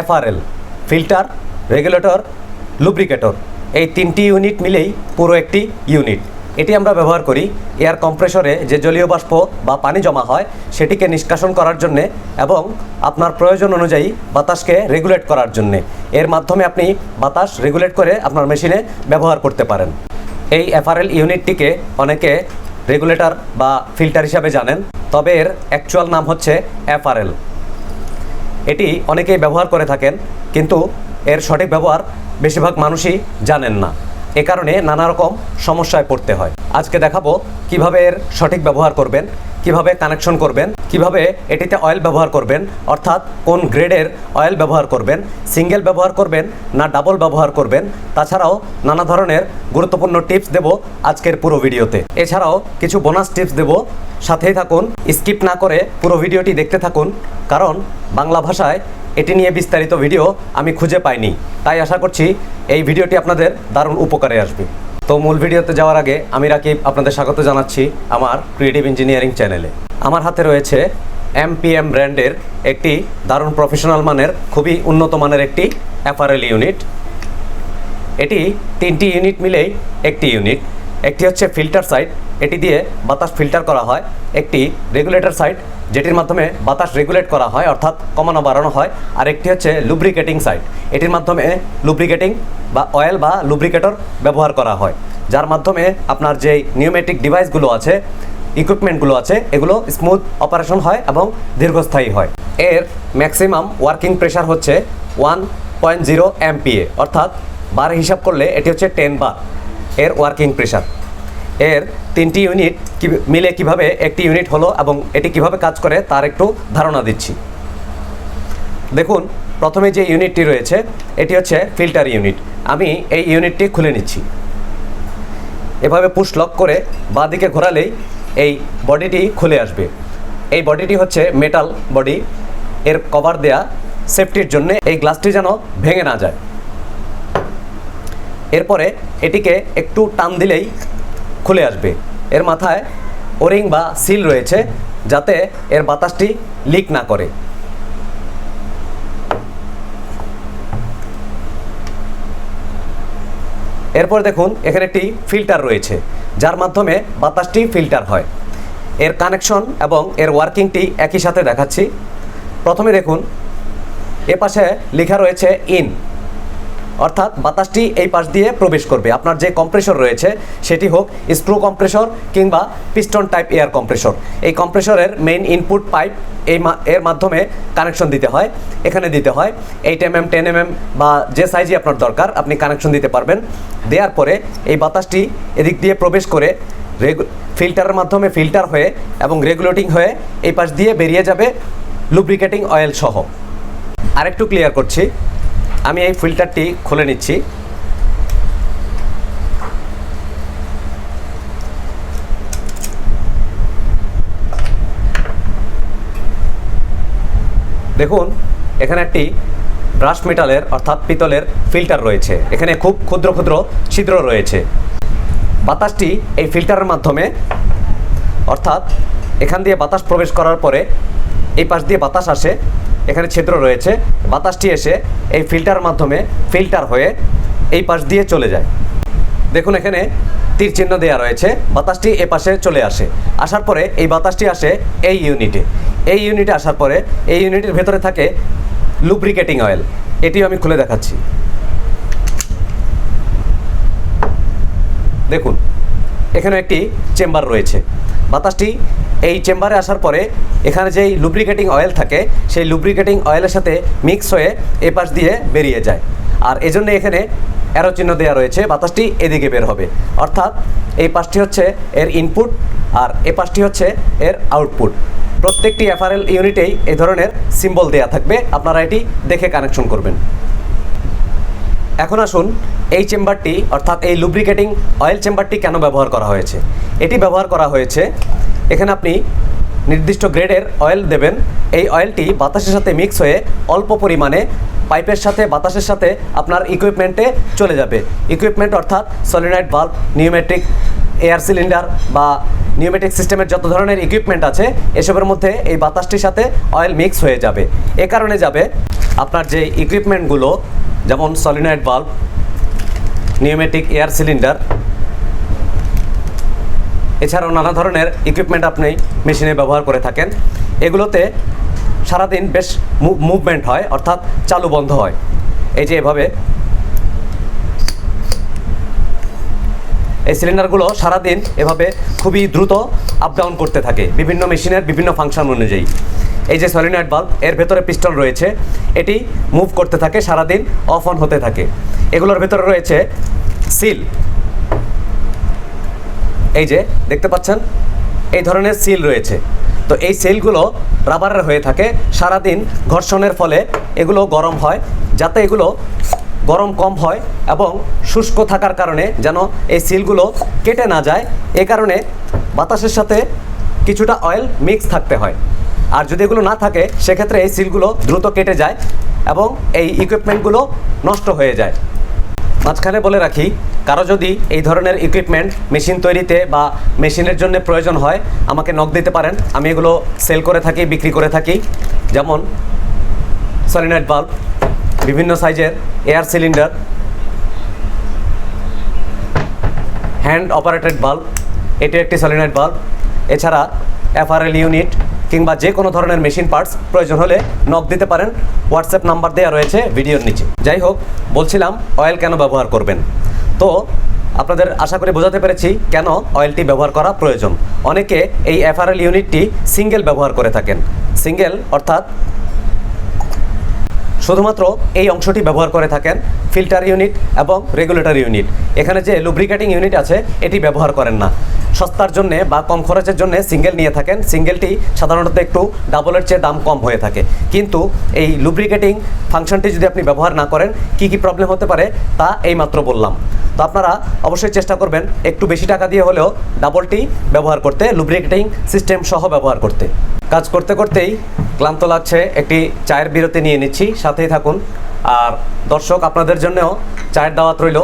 এফআরএল, filter, regulator, লুব্রিকেটর। এই তিনটি unit মিলেই পুরো একটি ইউনিট। এটি আমরা ব্যবহার করি এয়ার কম্প্রেসরে যে জলীয় বাষ্প বা পানি জমা হয়, সেটিকে নিষ্কাশন করার জন্যে এবং আপনার প্রয়োজন অনুযায়ী বাতাসকে রেগুলেট করার জন্যে। এর মাধ্যমে আপনি বাতাস রেগুলেট করে আপনার মেশিনে ব্যবহার করতে পারেন। এই এফআরএল ইউনিটটিকে অনেকে রেগুলেটর বা ফিল্টার হিসাবে জানেন, তবে এর অ্যাকচুয়াল নাম হচ্ছে এফআরএল। এটি অনেকেই ব্যবহার করে থাকেন, কিন্তু এর সঠিক ব্যবহার বেশিরভাগ মানুষই জানেন না। এ কারণে নানা রকম সমস্যায় পড়তে হয়। আজকে দেখাবো কীভাবে এর সঠিক ব্যবহার করবেন। কীভাবে কানেকশন করবেন, কীভাবে এটিতে অয়েল ব্যবহার করবেন, অর্থাৎ কোন গ্রেডের অয়েল ব্যবহার করবেন সিঙ্গেল ব্যবহার করবেন না ডাবল ব্যবহার করবেন, তাছাড়াও নানা ধরনের গুরুত্বপূর্ণ টিপস দেব আজকের পুরো ভিডিওতে। এছাড়াও কিছু বোনাস টিপস দেব, সাথেই থাকুন স্কিপ না করে পুরো ভিডিওটি দেখতে থাকুন, কারণ বাংলা ভাষায় এটি নিয়ে বিস্তারিত ভিডিও আমি খুঁজে পাইনি। তাই আশা করছি এই ভিডিওটি আপনাদের দারুণ উপকারে আসবে। তো মূল ভিডিওতে যাওয়ার আগে আমি রাকিব আপনাদের স্বাগত জানাচ্ছি আমার ক্রিয়েটিভ ইঞ্জিনিয়ারিং চ্যানেলে আমার হাতে রয়েছে এমপিএম ব্র্যান্ডের একটি দারুণ প্রফেশনাল মানের, খুবই উন্নত মানের একটি অ্যাপারেল ইউনিট এটি তিনটি ইউনিট মিলেই একটি ইউনিট একটি হচ্ছে ফিল্টার সাইট এটি দিয়ে বাতাস ফিল্টার করা হয়। একটি রেগুলেটর সাইট যেটির মাধ্যমে বাতাস রেগুলেট করা হয়, অর্থাৎ কমানো, বাড়ানো হয়। আর একটি হচ্ছে লুব্রিকেটিং সাইট এটির মাধ্যমে লুব্রিকেটিং বা অয়েল বা লুব্রিকেটর ব্যবহার করা হয়। যার মাধ্যমে আপনার যেই নিউমেটিক ডিভাইসগুলো আছে ইকুইপমেন্টগুলো আছে, এগুলো স্মুথ অপারেশন হয় এবং দীর্ঘস্থায়ী হয়। এর ম্যাক্সিমাম ওয়ার্কিং প্রেশার হচ্ছে ওয়ান পয়েন্ট জিরো এমপিএ অর্থাৎ বার হিসাব করলে এটি হচ্ছে টেন বার। এর ওয়ার্কিং প্রেশার এর তিনটি ইউনিট মিলে কীভাবে একটি ইউনিট হলো এবং এটি কীভাবে কাজ করে তার একটু ধারণা দিচ্ছি। দেখুন, প্রথমে যে ইউনিটটি রয়েছে, এটি হচ্ছে ফিল্টার ইউনিট আমি এই ইউনিটটি খুলে নিচ্ছি। এভাবে পুশ লক করে বাঁ দিকে ঘোরালেই এই বডিটি খুলে আসবে। এই বডিটি হচ্ছে মেটাল বডি এর কভার দেয়া সেফটির জন্য এই গ্লাসটি যেন ভেঙে না যায়। এরপরে এটিকে একটু টান দিলেই খুলে আসবে। এর মাথায় ওরিং বা সিল রয়েছে যাতে এর বাতাসটি লিক না করে। এরপর দেখুন, এখানে একটি ফিল্টার রয়েছে, যার মাধ্যমে বাতাসটি ফিল্টার হয়। এর কানেকশন এবং এর ওয়ার্কিংটি একই সাথে দেখাচ্ছি। প্রথমে দেখুন এ পাশে লেখা রয়েছে, ইন অর্থাৎ বাতাসটি এই পাশ দিয়ে প্রবেশ করবে। আপনার যে কম্প্রেসর রয়েছে, সেটি হোক স্ক্রু কম্প্রেসর কিংবা পিস্টন টাইপ এয়ার কম্প্রেসর। এই কম্প্রেসরের মেইন ইনপুট পাইপ এই এর মাধ্যমে কানেকশন দিতে হয়, এখানে দিতে হয়। Eight M M ten M M বা যে সাইজই আপনার দরকার, আপনি কানেকশন দিতে পারবেন। দেওয়ার পরে এই বাতাসটি এদিক দিয়ে প্রবেশ করে ফিল্টারের মাধ্যমে ফিল্টার হয়ে এবং রেগুলেটিং হয়ে এই পাশ দিয়ে বেরিয়ে যাবে লুব্রিকেটিং অয়েল সহ। আরেকটু ক্লিয়ার করছি। আমি এই ফিল্টারটি খুলে নিচ্ছি। দেখুন, এখানে একটি ব্রাশ মেটালের অর্থাৎ পিতলের ফিল্টার রয়েছে। এখানে খুব ক্ষুদ্র ক্ষুদ্র ছিদ্র রয়েছে। বাতাসটি এই ফিল্টারের মাধ্যমে, অর্থাৎ এখান দিয়ে বাতাস প্রবেশ করার পরে এই পাশ দিয়ে বাতাস আসে। এখানে ছিদ্র রয়েছে, বাতাসটি এসে এই ফিল্টার মাধ্যমে ফিল্টার হয়ে এই পাশ দিয়ে চলে যায়। দেখুন এখানে তীর চিহ্ন দেওয়া রয়েছে, বাতাসটি এ পাশে চলে আসে। আসার পরে এই বাতাসটি আসে এই ইউনিটে এই ইউনিটে আসার পরে এই ইউনিটের ভেতরে থাকে লুব্রিকেটিং অয়েল এটিও আমি খুলে দেখাচ্ছি। দেখুন এখানে একটি চেম্বার রয়েছে। বাতাসটি এই চেম্বারে আসার পরে এখানে যেই লুব্রিকেটিং অয়েল থাকে, সেই লুব্রিকেটিং অয়েলের সাথে মিক্স হয়ে এ পাশ দিয়ে বেরিয়ে যায়। আর এজন্য এখানে অ্যারো চিহ্ন দেওয়া রয়েছে, বাতাসটি এদিকে বের হবে। অর্থাৎ এই পাশটি হচ্ছে এর ইনপুট আর এ পাশটি হচ্ছে এর আউটপুট প্রত্যেকটি এফআরএল ইউনিটেই এই ধরনের সিম্বল দেওয়া থাকবে, আপনারা এটি দেখে কানেকশন করবেন। এখন আসুন, এই চেম্বারটি অর্থাৎ এই লুব্রিকেটিং অয়েল চেম্বারটি কেন ব্যবহার করা হয়েছে? এটি ব্যবহার করা হয়েছে, এখানে আপনি নির্দিষ্ট গ্রেডের অয়েল দেবেন। এই অয়েলটি বাতাসের সাথে মিক্স হয়ে অল্প পরিমাণে পাইপের সাথে, বাতাসের সাথে আপনার ইকুইপমেন্টে চলে যাবে। ইকুইপমেন্ট অর্থাৎ সলিনাইট বাল্ব নিউমেট্রিক এয়ার সিলিন্ডার বা নিউমেটিক সিস্টেমের যত ধরনের ইকুইপমেন্ট আছে, এসবের মধ্যে এই বাতাসটির সাথে অয়েল মিক্স হয়ে যাবে। এ কারণে যাবে আপনার যে ইকুইপমেন্টগুলো যেমন সলিনয়েড বাল্ব নিউমেটিক এয়ার সিলিন্ডার এছাড়াও নানা ধরনের ইকুইপমেন্ট আপনি মেশিনে ব্যবহার করে থাকেন। এগুলোতে সারাদিন বেশ মুভমেন্ট হয়, অর্থাৎ চালু বন্ধ হয়। এই যে এভাবে। এই সিলিন্ডারগুলো সারাদিন এভাবে খুবই দ্রুত আপ ডাউন করতে থাকে, বিভিন্ন মেশিনের বিভিন্ন ফাংশন অনুযায়ী। এই যে সলিনয়েড বাল্ব এর ভেতরে পিস্টল রয়েছে, এটি মুভ করতে থাকে, সারাদিন অফ অন হতে থাকে। এগুলোর ভেতরে রয়েছে সিল এই যে, দেখতে পাচ্ছেন? এই ধরনের সিল রয়েছে। তো এই সেলগুলো রাবারের হয়ে থাকে। সারাদিন ঘর্ষণের ফলে এগুলো গরম হয়, যাতে এগুলো গরম কম হয় এবং শুষ্ক থাকার কারণে যেন এই সিলগুলো কেটে না যায়। এ কারণে বাতাসের সাথে কিছুটা অয়েল মিক্স থাকতে হয়। আর যদি এগুলো না থাকে, সেক্ষেত্রে এই সিলগুলো দ্রুত কেটে যায় এবং এই ইকুইপমেন্টগুলো নষ্ট হয়ে যায়। মাঝখানে বলে রাখি, কারও যদি এই ধরনের ইকুইপমেন্ট মেশিন তৈরিতে বা মেশিনের জন্য প্রয়োজন হয়, আমাকে নক দিতে পারেন। আমি এগুলো সেল করে থাকি, বিক্রি করে থাকি। যেমন সলিনাইট বাল্ব বিভিন্ন সাইজের এয়ার সিলিন্ডার হ্যান্ড অপারেটেড বাল্ব এটি একটি সলিনাইট বাল্ব এছাড়া এফআরএল ইউনিট কিংবা যে কোনো ধরনের মেশিন পার্টস প্রয়োজন হলে নক দিতে পারেন। হোয়াটসঅ্যাপ নাম্বার দেওয়া রয়েছে ভিডিওর নিচে। যাই হোক, বলছিলাম অয়েল কেন ব্যবহার করবেন? তো, আপনাদের আশা করি বোঝাতে পেরেছি কেন অয়েলটি ব্যবহার করা প্রয়োজন। অনেকে এই এফআরএল ইউনিটটি সিঙ্গেল ব্যবহার করে থাকেন। সিঙ্গেল অর্থাৎ শুধুমাত্র এই অংশটি ব্যবহার করে থাকেন ফিল্টার ইউনিট এবং রেগুলেটর ইউনিট এখানে যে লুব্রিকেটিং ইউনিট আছে, এটি ব্যবহার করেন না। সস্তার জন্যে বা কম খরচের জন্য সিঙ্গেল নিয়ে থাকেন। সিঙ্গেলটি সাধারণত একটু ডাবলের চেয়ে দাম কম হয়ে থাকে। কিন্তু এই লুব্রিকেটিং ফাংশনটি যদি আপনি ব্যবহার না করেন, কি কি প্রবলেম হতে পারে তা এইমাত্র বললাম। তো আপনারা অবশ্যই চেষ্টা করবেন একটু বেশি টাকা দিয়ে হলেও ডাবলটি ব্যবহার করতে লুব্রিকেটিং সিস্টেম সহ ব্যবহার করতে। কাজ করতে করতেই ক্লান্ত লাগছে, একটি চায়ের বিরতি নিয়ে নিচ্ছি, সাথেই থাকুন। আর দর্শক, আপনাদের জন্যও চায়ের দাওয়াত রইল।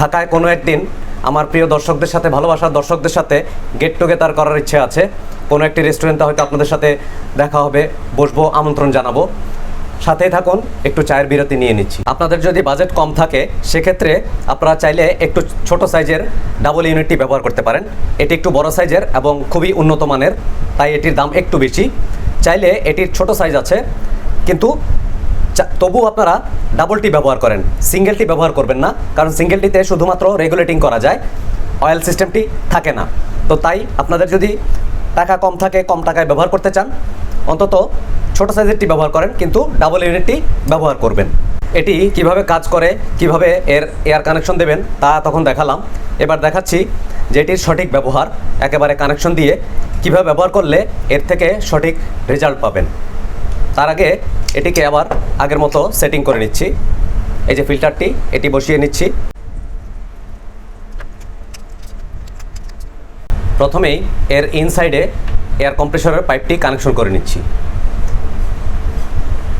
ঢাকায় কোনো একদিন আমার প্রিয় দর্শকদের সাথে, ভালোবাসার দর্শকদের সাথে গেট টুগেদার করার ইচ্ছে আছে। কোনো একটি রেস্টুরেন্টে হয়তো আপনাদের সাথে দেখা হবে, বসবো, আমন্ত্রণ জানাব। সাথেই থাকুন, একটু চায়ের বিরতি নিয়ে নিচ্ছি। আপনাদের যদি বাজেট কম থাকে, সেক্ষেত্রে আপনারা চাইলে একটু ছোট সাইজের ডাবল ইউনিটটি ব্যবহার করতে পারেন। এটি একটু বড় সাইজের এবং খুবই উন্নত মানের, তাই এটির দাম একটু বেশি। চাইলে এটির ছোট সাইজ আছে, কিন্তু তবু আপনারা ডাবলটি ব্যবহার করেন। সিঙ্গেলটি ব্যবহার করবেন না, কারণ সিঙ্গেলটিতে শুধুমাত্র রেগুলেটিং করা যায় অয়েল সিস্টেমটি থাকে না। তো তাই আপনাদের যদি টাকা কম থাকে, কম টাকায় ব্যবহার করতে চান, অন্তত ছোট সাইজেরটি ব্যবহার করেন, কিন্তু ডাবল ইউনিটটি ব্যবহার করবেন। এটি কীভাবে কাজ করে, কীভাবে এর এয়ার কানেকশন দেবেন, তা তখন দেখালাম। এবার দেখাচ্ছি যে এটির সঠিক ব্যবহার, একেবারে কানেকশন দিয়ে কীভাবে ব্যবহার করলে এর থেকে সঠিক রেজাল্ট পাবেন। তার আগে এটিকে আবার আগের মতো সেটিং করে নিচ্ছি। এই যে ফিল্টারটি এটি বসিয়ে নিচ্ছি। প্রথমেই এর ইনসাইডে এয়ার কম্প্রেসরের পাইপটি কানেকশন করে নিচ্ছি।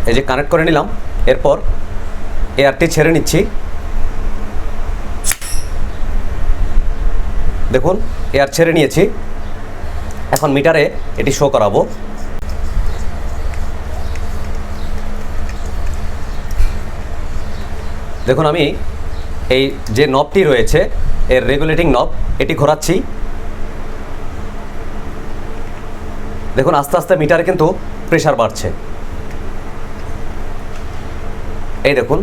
এই যে কানেক্ট করে নিলাম, এরপর এয়ারটি ছেড়ে নিচ্ছি। দেখুন এয়ার ছেড়ে নিয়েছি। এখন মিটারে এটি শো করাবো। দেখুন আমি এই যে নবটি রয়েছে, এর রেগুলেটিং নব এটি ঘোরাচ্ছি। দেখুন, আস্তে আস্তে মিটারে কিন্তু প্রেশার বাড়ছে। এই দেখুন।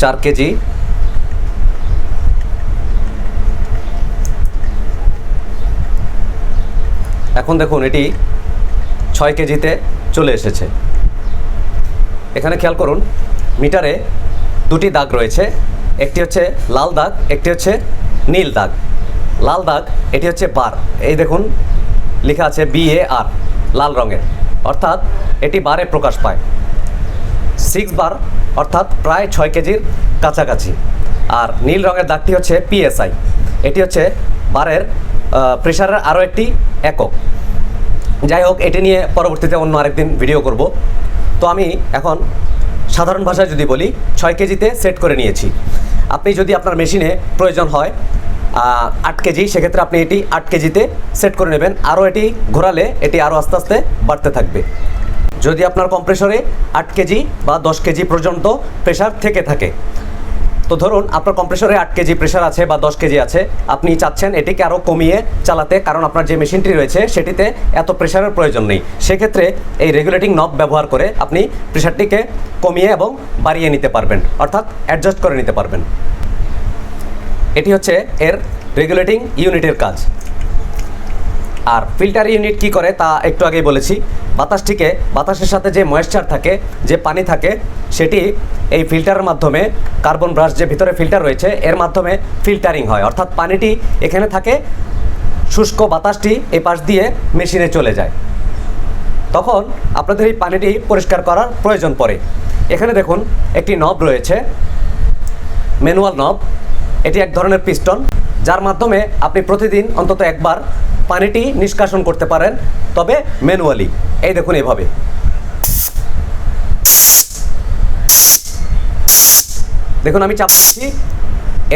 চার কেজি এখন দেখুন, এটি ছয় কেজিতে চলে এসেছে। এখানে খেয়াল করুন, মিটারে দুটি দাগ রয়েছে। একটি হচ্ছে লাল দাগ, একটি হচ্ছে নীল দাগ। লাল দাগ, এটি হচ্ছে বার। এই দেখুন, লেখা আছে বি এ আর লাল রঙের। অর্থাৎ, এটি বারে প্রকাশ পায়। সিক্স বার, অর্থাৎ প্রায় ছয় কেজির কাছাকাছি। আর নীল রঙের দাগটি হচ্ছে পিএসআই এটি হচ্ছে বারের প্রেশারের আরও একটি একক। যাই হোক, এটি নিয়ে পরবর্তীতে অন্য আরেকদিন ভিডিও করব। তো আমি এখন সাধারণ ভাষায় যদি বলি, ছয় কেজিতে সেট করে নিয়েছি। আপনি যদি আপনার মেশিনে প্রয়োজন হয় আট কেজি, সেক্ষেত্রে আপনি এটি আট কেজিতে সেট করে নেবেন। আরও এটি ঘোরালে এটি আরও আস্তে আস্তে বাড়তে থাকবে। যদি আপনার কম্প্রেসরে আট কেজি বা দশ কেজি পর্যন্ত প্রেশার থেকে থাকে তো ধরুন আপনার কম্প্রেসরে আট কেজি প্রেশার আছে বা দশ কেজি আছে, আপনি চাচ্ছেন এটিকে আরও কমিয়ে চালাতে, কারণ আপনার যে মেশিনটি রয়েছে সেটিতে এত প্রেশারের প্রয়োজন নেই। সেক্ষেত্রে এই রেগুলেটিং নব ব্যবহার করে আপনি প্রেশারটিকে কমিয়ে এবং বাড়িয়ে নিতে পারবেন, অর্থাৎ অ্যাডজাস্ট করে নিতে পারবেন। এটি হচ্ছে এর রেগুলেটিং ইউনিটের কাজ। আর ফিল্টার ইউনিট কি করে তা একটু আগেই বলেছি। বাতাসটিকে, বাতাসের সাথে যে ময়েশ্চার থাকে, যে পানি থাকে, সেটি এই ফিল্টারের মাধ্যমে কার্বন ব্রাশ যে ভিতরে ফিল্টার রয়েছে, এর মাধ্যমে ফিল্টারিং হয়। অর্থাৎ পানিটি এখানে থাকে, শুষ্ক বাতাসটি এই পাশ দিয়ে মেশিনে চলে যায়। তখন আপনাদের এই পানিটি পরিষ্কার করার প্রয়োজন পড়ে। এখানে দেখুন, একটি নব রয়েছে ম্যানুয়াল নব এটি এক ধরনের পিস্টন যার মাধ্যমে আপনি প্রতিদিন অন্তত একবার পানিটি নিষ্কাশন করতে পারেন, তবে ম্যানুয়ালি। এই দেখুন এইভাবে দেখুন, আমি চাপ দিচ্ছি।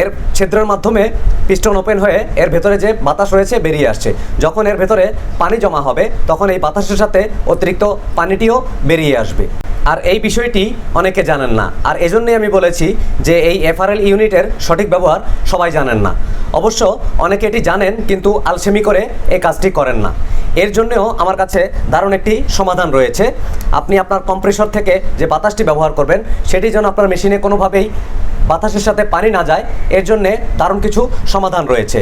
এর ছিদ্রের মাধ্যমে পিস্টন ওপেন হয়ে এর ভেতরে যে বাতাস রয়েছে বেরিয়ে আসছে। যখন এর ভেতরে পানি জমা হবে, তখন এই বাতাসের সাথে অতিরিক্ত পানিটিও বেরিয়ে আসবে। আর এই বিষয়টি অনেকে জানেন না। আর এজন্যই আমি বলেছি যে এই এফআরএল ইউনিটের সঠিক ব্যবহার সবাই জানেন না। অবশ্য অনেকে এটি জানেন কিন্তু আলসেমি করে এই কাজটি করেন না। এর জন্যেও আমার কাছে দারুণ একটি সমাধান রয়েছে। আপনি আপনার কম্প্রেসর থেকে যে বাতাসটি ব্যবহার করবেন, সেটি যেন আপনার মেশিনে কোনোভাবেই বাতাসের সাথে পানি না যায়, এর জন্যে দারুণ কিছু সমাধান রয়েছে।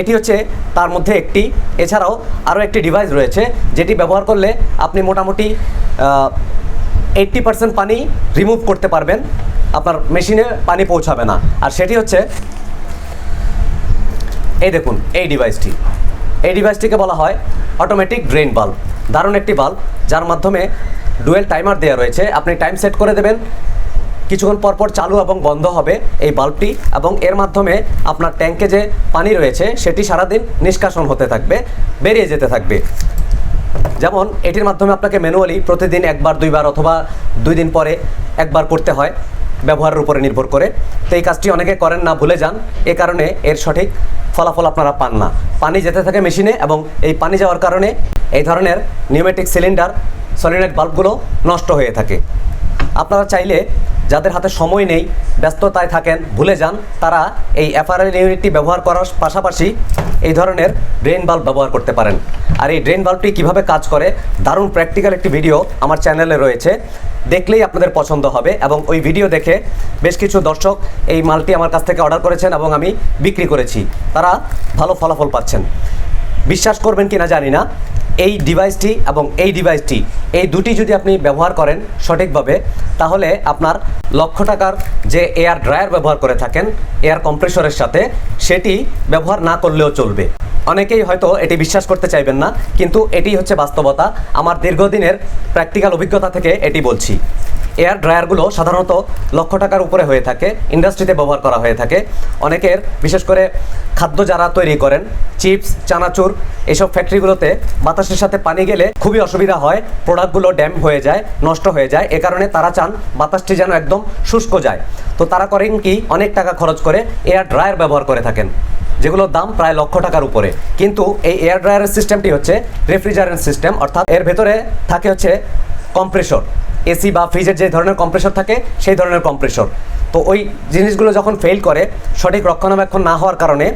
এটি হচ্ছে তার মধ্যে একটি, এছাড়াও আরও একটি ডিভাইস রয়েছে, যেটি ব্যবহার করলে আপনি মোটামুটি এইট্টি পার্সেন্ট পানি রিমুভ করতে পারবেন। আপনার মেশিনে পানি পৌঁছাবে না। আর সেটি হচ্ছে, এই দেখুন, এই ডিভাইসটি এই ডিভাইসটিকে বলা হয় অটোমেটিক ড্রেন বাল্ব দারুণ একটি বাল্ব যার মাধ্যমে ডুয়েল টাইমার দেওয়া রয়েছে। আপনি টাইম সেট করে দেবেন। কিছুক্ষণ পরপর চালু এবং বন্ধ হবে এই বাল্বটি এবং এর মাধ্যমে আপনার ট্যাঙ্কে যে পানি রয়েছে, সেটি সারাদিন নিষ্কাশন হতে থাকবে, বেরিয়ে যেতে থাকবে। যেমন, এটির মাধ্যমে আপনাকে ম্যানুয়ালি প্রতিদিন একবার, দুইবার অথবা দুই দিন পরে একবার করতে হয়, ব্যবহারের উপরে নির্ভর করে। তো এই কাজটি অনেকে করেন না, ভুলে যান। এ কারণে এর সঠিক ফলাফল আপনারা পান না। পানি যেতে থাকে মেশিনে এবং এই পানি যাওয়ার কারণে এই ধরনের নিউমেটিক সিলিন্ডার সলিনাইট বাল্বগুলো নষ্ট হয়ে থাকে। আপনারা চাইলে যাদের হাতে সময় নেই, ব্যস্ততায় থাকেন, ভুলে যান, তারা এই এফআরএল ইউনিটটি ব্যবহার করার পাশাপাশি এই ধরনের ড্রেন বাল্ব ব্যবহার করতে পারেন। আর এই ড্রেন বাল্বটি কীভাবে কাজ করে, দারুণ প্র্যাকটিক্যাল একটি ভিডিও আমার চ্যানেলে রয়েছে। দেখলেই আপনাদের পছন্দ হবে এবং ওই ভিডিও দেখে বেশ কিছু দর্শক এই মালটি আমার কাছ থেকে অর্ডার করেছেন এবং আমি বিক্রি করেছি। তারা ভালো ফলাফল পাচ্ছেন। বিশ্বাস করবেন কিনা জানি না। এই ডিভাইসটি এবং এই ডিভাইসটি এই দুটি যদি আপনি ব্যবহার করেন সঠিকভাবে, তাহলে আপনার লক্ষ টাকার যে এয়ার ড্রায়ার ব্যবহার করে থাকেন, এয়ার কম্প্রেসরের সাথে, সেটি ব্যবহার না করলেও চলবে। অনেকেই হয়তো এটি বিশ্বাস করতে চাইবেন না, কিন্তু এটি হচ্ছে বাস্তবতা। আমার দীর্ঘদিনের প্র্যাকটিক্যাল অভিজ্ঞতা থেকে এটি বলছি। এয়ার ড্রায়ারগুলো সাধারণত লক্ষ টাকার উপরে হয়ে থাকে, ইন্ডাস্ট্রিতে ব্যবহার করা হয়ে থাকে। অনেকের, বিশেষ করে খাদ্য যারা তৈরি করেন, চিপস, চানাচুর, এসব ফ্যাক্টরিগুলোতে বাতাসের সাথে পানি গেলে খুবই অসুবিধা হয়, প্রোডাক্টগুলো ড্যাম হয়ে যায়, নষ্ট হয়ে যায়। এ কারণে তারা চান বাতাসটি যেন একদম শুষ্ক যায়। তো তারা করেন কি, অনেক টাকা খরচ করে এয়ার ড্রায়ার ব্যবহার করে থাকেন, যেগুলোর দাম প্রায় লক্ষ টাকার উপরে। কিন্তু এই এয়ার ড্রায়ারের সিস্টেমটি হচ্ছে রেফ্রিজারেন্ট সিস্টেম, অর্থাৎ এর ভেতরে থাকে হচ্ছে কম্প্রেসর। এসি বা ফ্রিজের যে ধরনের কম্প্রেসর থাকে, সেই ধরনের কম্প্রেসর। তো ওই জিনিসগুলো যখন ফেল করে, সঠিক রক্ষণাবেক্ষণ না হওয়ার কারণে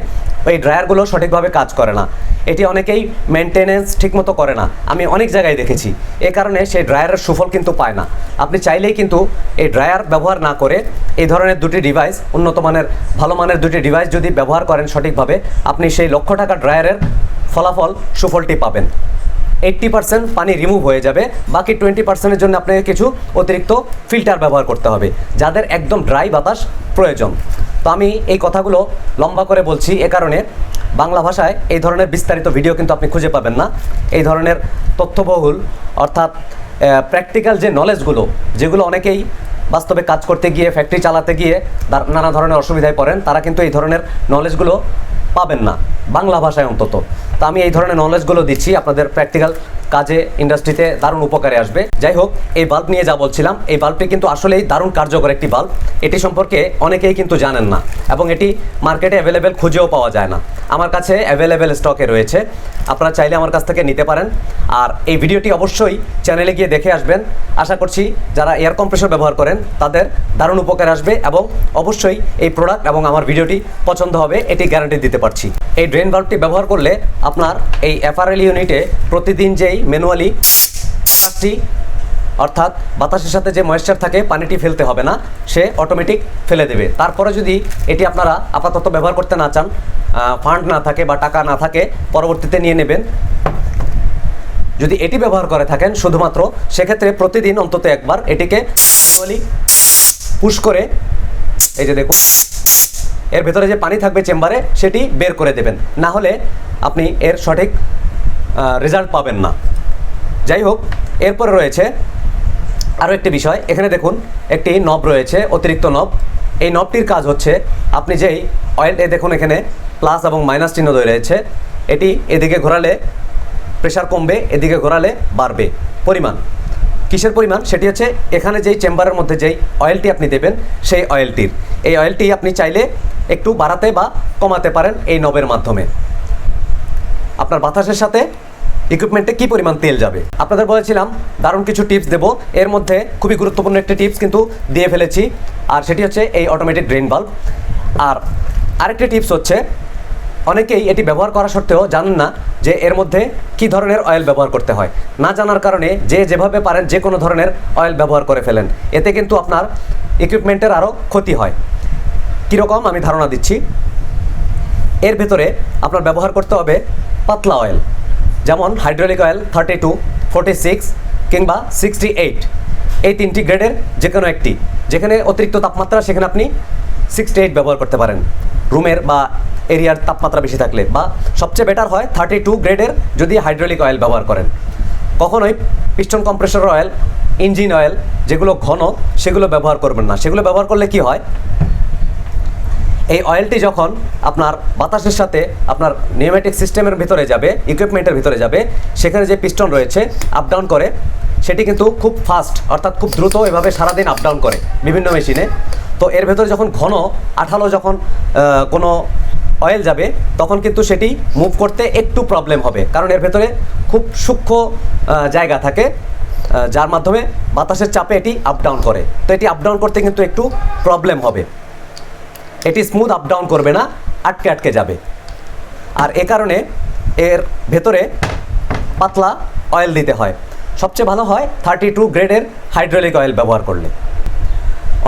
ওই ড্রায়ারগুলো সঠিকভাবে কাজ করে না। এটি অনেকেই মেনটেনেন্স ঠিকমতো করে না। আমি অনেক জায়গায় দেখেছি। এ কারণে সেই ড্রায়ারের সুফল কিন্তু পায় না। আপনি চাইলেই কিন্তু এই ড্রায়ার ব্যবহার না করে এই ধরনের দুটি ডিভাইস উন্নত মানের, ভালো মানের দুটি ডিভাইস যদি ব্যবহার করেন সঠিকভাবে, আপনি সেই লক্ষ টাকা ড্রায়ারের ফলাফল, সুফলটি পাবেন। এইট্টি পার্সেন্ট পানি রিমুভ হয়ে যাবে। বাকি টোয়েন্টি পার্সেন্টের জন্য আপনাকে কিছু অতিরিক্ত ফিল্টার ব্যবহার করতে হবে, যাদের একদম ড্রাই বাতাস প্রয়োজন। তো আমি এই কথাগুলো লম্বা করে বলছি এ কারণে বাংলা ভাষায় এই ধরনের বিস্তারিত ভিডিও কিন্তু আপনি খুঁজে পাবেন না। এই ধরনের তথ্যবহুল অর্থাৎ প্র্যাকটিক্যাল যে নলেজগুলো যেগুলো অনেকেই বাস্তবে কাজ করতে গিয়ে ফ্যাক্টরি চালাতে গিয়ে নানা ধরনের অসুবিধায় পড়েন, তারা কিন্তু এই ধরনের নলেজগুলো পাবেন না। বাংলা ভাষায় অন্তত। তো আমি এই ধরনের নলেজগুলো দিচ্ছি, আপনাদের প্র্যাকটিক্যাল কাজে ইন্ডাস্ট্রিতে দারুণ উপকারে আসবে। যাই হোক, এই বাল্ব নিয়ে যা বলছিলাম, এই বাল্বটি কিন্তু আসলেই দারুণ কার্যকর একটি বাল্ব এটি সম্পর্কে অনেকেই কিন্তু জানেন না এবং এটি মার্কেটে অ্যাভেলেবেল খুঁজেও পাওয়া যায় না। আমার কাছে অ্যাভেলেবেল স্টকে রয়েছে। আপনারা চাইলে আমার কাছ থেকে নিতে পারেন। আর এই ভিডিওটি অবশ্যই চ্যানেলে গিয়ে দেখে আসবেন। আশা করছি যারা এয়ার কম্প্রেসর ব্যবহার করেন, তাদের দারুণ উপকার আসবে এবং অবশ্যই এই প্রোডাক্ট এবং আমার ভিডিওটি পছন্দ হবে, এটি গ্যারান্টি দিতে পারছি। এই ড্রেন বাল্বটি ব্যবহার করলে আপনার এই এফআরএল ইউনিটে প্রতিদিন যেই ম্যানুয়ালি কাজটি, অর্থাৎ বাতাসের সাথে যে ময়েশ্চার থাকে, পানিটি ফেলতে হবে না, সে অটোমেটিক ফেলে দেবে। তারপরে যদি এটি আপনারা আপাতত ব্যবহার করতে না চান ফান্ড না থাকে বা টাকা না থাকে, পরবর্তীতে নিয়ে নেবেন। যদি এটি ব্যবহার করে থাকেন শুধুমাত্র, সেক্ষেত্রে প্রতিদিন অন্তত একবার এটিকে ম্যানুয়ালি পুশ করে, এই যে দেখুন এর ভেতরে যে পানি থাকবে চেম্বারে, সেটি বের করে দেবেন। না হলে আপনি এর সঠিক রেজাল্ট পাবেন না। যাই হোক, এরপরে রয়েছে আরও একটি বিষয়। এখানে দেখুন, একটি নব রয়েছে, অতিরিক্ত নব এই নবটির কাজ হচ্ছে, আপনি যেই অয়েল এ দেখুন এখানে প্লাস এবং মাইনাস চিহ্ন রয়েছে, এটি এদিকে ঘোরালে প্রেশার কমবে, এদিকে ঘোরালে বাড়বে। পরিমাণ। কিসের পরিমাণ? সেটি হচ্ছে এখানে যেই চেম্বারের মধ্যে যেই অয়েলটি আপনি দেবেন, সেই অয়েলটির এই অয়েলটি আপনি চাইলে একটু বাড়াতে বা কমাতে পারেন এই নবের মাধ্যমে। আপনার বাতাসের সাথে ইকুইপমেন্টে কি পরিমাণ তেল যাবে? আপনাদের বলেছিলাম, দারুণ কিছু টিপস দেবো। এর মধ্যে খুবই গুরুত্বপূর্ণ একটি টিপস কিন্তু দিয়ে ফেলেছি, আর সেটি হচ্ছে এই অটোমেটিক ড্রেন বাল্ব আর আরেকটি টিপস হচ্ছে অনেকেই এটি ব্যবহার করা সত্ত্বেও জানেন না যে এর মধ্যে কি ধরনের অয়েল ব্যবহার করতে হয়। না জানার কারণে যে যেভাবে পারেন যে কোনো ধরনের অয়েল ব্যবহার করে ফেলেন। এতে কিন্তু আপনার ইকুইপমেন্টের আরও ক্ষতি হয়। কীরকম আমি ধারণা দিচ্ছি। এর ভেতরে আপনার ব্যবহার করতে হবে পাতলা অয়েল যেমন hydraulic oil thirty two forty six কিংবা সিক্সটি এইট এই তিনটি গ্রেডের যে কোনো একটি। যেখানে অতিরিক্ত তাপমাত্রা সেখানে আপনি সিক্সটি এইট ব্যবহার করতে পারেন। রুমের বা এরিয়ার তাপমাত্রা বেশি থাকলে বা সবচেয়ে বেটার হয় থার্টি টু গ্রেডের যদি হাইড্রোলিক অয়েল ব্যবহার করেন। কখনোই piston compressor oil engine oil যেগুলো ঘন সেগুলো ব্যবহার করবেন না। সেগুলো ব্যবহার করলে কি হয়? এই অয়েলটি যখন আপনার বাতাসের সাথে আপনার নিউমেটিক সিস্টেমের ভিতরে যাবে ইকুইপমেন্টের ভিতরে যাবে, সেখানে যে পিস্টন রয়েছে আপ ডাউন করে, সেটি কিন্তু খুব ফাস্ট অর্থাৎ খুব দ্রুত এভাবে সারাদিন আপ ডাউন করে বিভিন্ন মেশিনে তো এর ভেতরে যখন ঘন, আঠালো যখন কোনো অয়েল যাবে, তখন কিন্তু সেটি মুভ করতে একটু প্রবলেম হবে। কারণ এর ভেতরে খুব সূক্ষ্ম জায়গা থাকে যার মাধ্যমে বাতাসের চাপে এটি আপ ডাউন করে। তো এটি আপ ডাউন করতে কিন্তু একটু প্রবলেম হবে। এটি স্মুথ আপ ডাউন করবে না, আটকে আটকে যাবে। আর এ কারণে এর ভেতরে পাতলা অয়েল দিতে হয়। সবচেয়ে ভালো হয় থার্টি টু গ্রেডের হাইড্রোলিক অয়েল ব্যবহার করলে।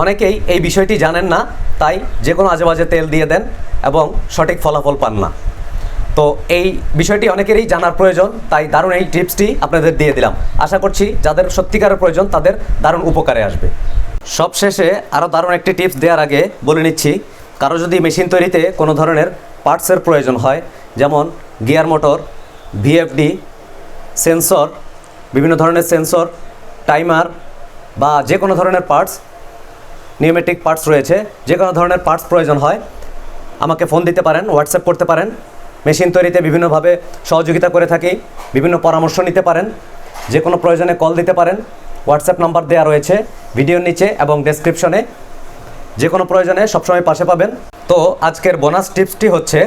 অনেকেই এই বিষয়টি জানেন না, তাই যে কোনো আজে বাজে তেল দিয়ে দেন এবং সঠিক ফলাফল পান না। তো এই বিষয়টি অনেকেরই জানার প্রয়োজন, তাই দারুণ এই টিপসটি আপনাদের দিয়ে দিলাম। আশা করছি যাদের সত্যিকারের প্রয়োজন, তাদের দারুণ উপকারে আসবে। সবশেষে আরও দারুণ একটি টিপস দেওয়ার আগে বলে নিচ্ছি, কারও যদি মেশিন তৈরিতে কোনো ধরনের পার্টসের প্রয়োজন হয়, যেমন গিয়ার মোটর, ভিএফডি, সেন্সর, বিভিন্ন ধরনের সেন্সর, টাইমার বা যে কোনো ধরনের পার্টস নিউমেটিক পার্টস রয়েছে, যে কোনো ধরনের পার্টস প্রয়োজন হয়। আমাকে ফোন দিতে পারেন, হোয়াটসঅ্যাপ করতে পারেন। মেশিন তৈরিতে বিভিন্নভাবে সহযোগিতা করে থাকি, বিভিন্ন পরামর্শ নিতে পারেন। যে কোনো প্রয়োজনে কল দিতে পারেন। হোয়াটসঅ্যাপ নাম্বার দেওয়া রয়েছে ভিডিওর নিচে এবং ডেসক্রিপশনে। যে কোনো প্রয়োজনে সবসময় পাশে পাবেন। তো আজকের বোনাস টিপসটি হচ্ছে,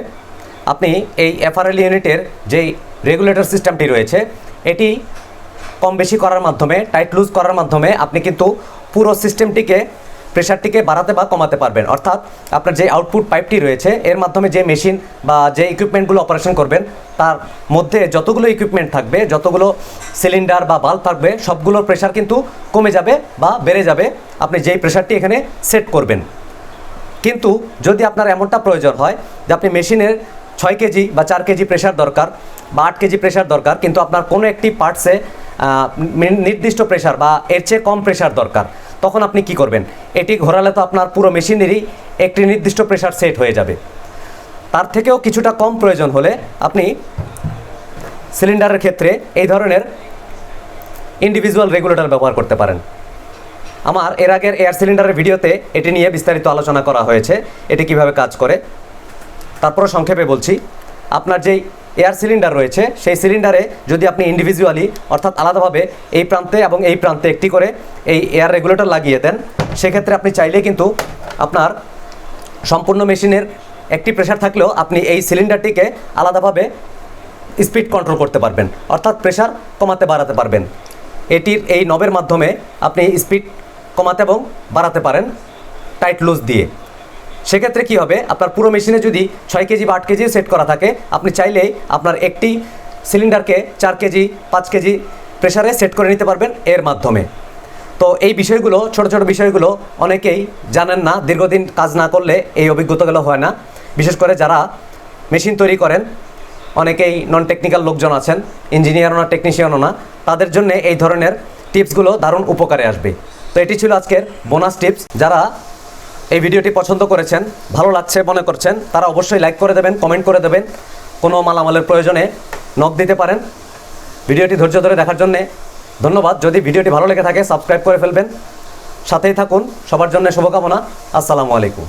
আপনি এই এফআরএল ইউনিটের যেই রেগুলেটর সিস্টেমটি রয়েছে, এটি কম বেশি করার মাধ্যমে, টাইট লুজ করার মাধ্যমে আপনি কিন্তু পুরো সিস্টেমটিকে প্রেশারটিকে বাড়াতে বা কমাতে পারবেন। অর্থাৎ আপনার যে আউটপুট পাইপটি রয়েছে, এর মাধ্যমে যে মেশিন বা যে ইকুইপমেন্টগুলো অপারেশন করবেন, তার মধ্যে যতগুলো ইকুইপমেন্ট থাকবে, যতগুলো সিলিন্ডার বা বাল্ব থাকবে, সবগুলোর প্রেশার কিন্তু কমে যাবে বা বেড়ে যাবে। আপনি যেই প্রেশারটি এখানে সেট করবেন। কিন্তু যদি আপনার এমনটা প্রয়োজন হয় যে আপনি মেশিনের ছয় কেজি বা চার কেজি প্রেশার দরকার বা আট কেজি প্রেশার দরকার, কিন্তু আপনার কোনো একটি পার্টসে নির্দিষ্ট প্রেশার বা এর চেয়ে কম প্রেশার দরকার। তখন আপনি কি করবেন? এটি ঘোরালে তো আপনার পুরো মেশিনেরই একটি নির্দিষ্ট প্রেশার সেট হয়ে যাবে। তার থেকেও কিছুটা কম প্রয়োজন হলে আপনি সিলিন্ডারের ক্ষেত্রে এই ধরনের ইন্ডিভিজুয়াল রেগুলেটর ব্যবহার করতে পারেন। আমার এর আগের এয়ার সিলিন্ডারের ভিডিওতে এটি নিয়ে বিস্তারিত আলোচনা করা হয়েছে। এটি কীভাবে কাজ করে? তারপরে সংক্ষেপে বলছি, আপনার যেই এয়ার সিলিন্ডার রয়েছে, সেই সিলিন্ডারে যদি আপনি ইন্ডিভিজুয়ালি অর্থাৎ আলাদাভাবে এই প্রান্তে এবং এই প্রান্তে একটি করে এই এয়ার রেগুলেটর লাগিয়ে দেন, সেক্ষেত্রে আপনি চাইলে কিন্তু আপনার সম্পূর্ণ মেশিনের একটি প্রেশার থাকলেও আপনি এই সিলিন্ডারটিকে আলাদাভাবে স্পিড কন্ট্রোল করতে পারবেন, অর্থাৎ প্রেশার কমাতে বাড়াতে পারবেন। এটির এই নবের মাধ্যমে আপনি স্পিড কমাতে এবং বাড়াতে পারেন টাইট লুজ দিয়ে। সেক্ষেত্রে কি হবে? আপনার পুরো মেশিনে যদি ছয় কেজি বা আট কেজি সেট করা থাকে, আপনি চাইলেই আপনার একটি সিলিন্ডারকে চার কেজি, পাঁচ কেজি প্রেশারে সেট করে নিতে পারবেন এর মাধ্যমে। তো এই বিষয়গুলো, ছোট ছোট বিষয়গুলো অনেকেই জানেন না, দীর্ঘদিন কাজ না করলে এই অভিজ্ঞতাগুলো হয় না। বিশেষ করে যারা মেশিন তৈরি করেন, অনেকেই নন টেকনিক্যাল লোকজন আছেন ইঞ্জিনিয়ারও না টেকনিশিয়ানও না, তাদের জন্য এই ধরনের টিপসগুলো দারুণ উপকারে আসবে। তো এটি ছিল আজকের বোনাস টিপস যারা এই ভিডিওটি পছন্দ করেছেন, ভালো লাগছে মনে করছেন, তারা অবশ্যই লাইক করে দেবেন কমেন্ট করে দেবেন। কোনো মালামালের প্রয়োজনে নখ দিতে পারেন। ভিডিওটি ধৈর্য ধরে দেখার জন্যে ধন্যবাদ। যদি ভিডিওটি ভালো লেগে থাকে সাবস্ক্রাইব করে ফেলবেন। সাথেই থাকুন। সবার জন্য শুভকামনা। আসসালামু আলাইকুম।